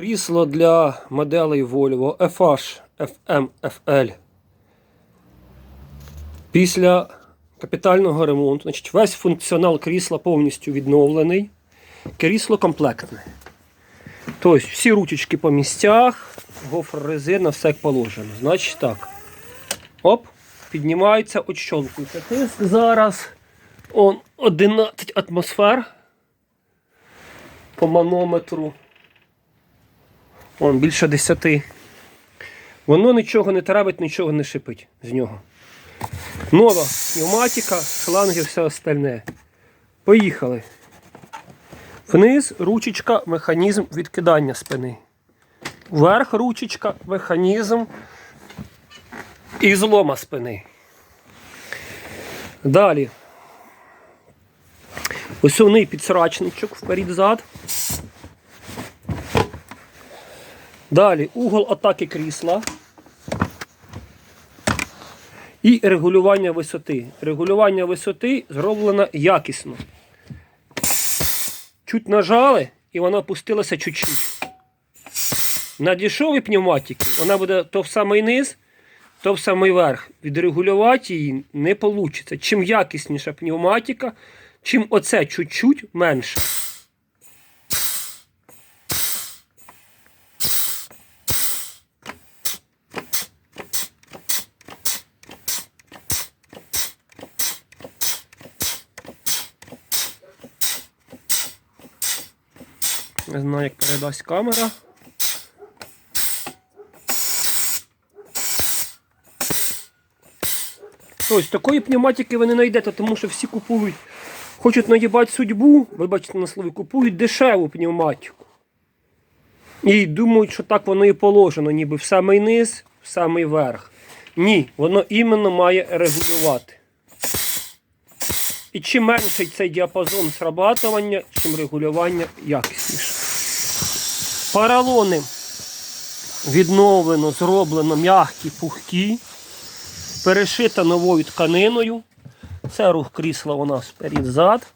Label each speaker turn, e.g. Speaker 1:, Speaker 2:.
Speaker 1: Крісло для моделей Volvo FH FM FL. Після капітального ремонту, значить, весь функціонал крісла повністю відновлений. Крісло комплектне. Тобто всі ручечки по місцях, гофр резина, все як положено. Значить так. Оп, піднімається, отщолкується. Тиск зараз он 11 атмосфер по манометру. Он більше 10. Воно нічого не требить, нічого не шипить з нього. Нова пневматика, шланги, все остальне. Поїхали. Вниз ручечка, механізм відкидання спини. Вверх ручечка, механізм і злома спини. Далі. Осьовний підсрачничок вперед-зад. Далі угол атаки крісла. І регулювання висоти. Регулювання висоти зроблено якісно. Чуть нажали і вона опустилася чуть-чуть. На дешевій пневматики вона буде то в самий низ, то в самий верх. Відрегулювати її не вийде. Чим якісніша пневматика, чим оце чуть-чуть менше. Не знаю, як передасть камера. Ось такої пневматики ви не знайдете, тому що всі купують, хочуть наїбати судьбу, вибачте на слові, купують дешеву пневматику. І думають, що так воно і положено, ніби в самий низ, в самий верх. Ні, воно іменно має регулювати. І чим менший цей діапазон срабатування, чим регулювання якісніше. Паралони відновлено, зроблено м'які, пухкі, перешита новою тканиною. Це рух крісла у нас вперед-зад.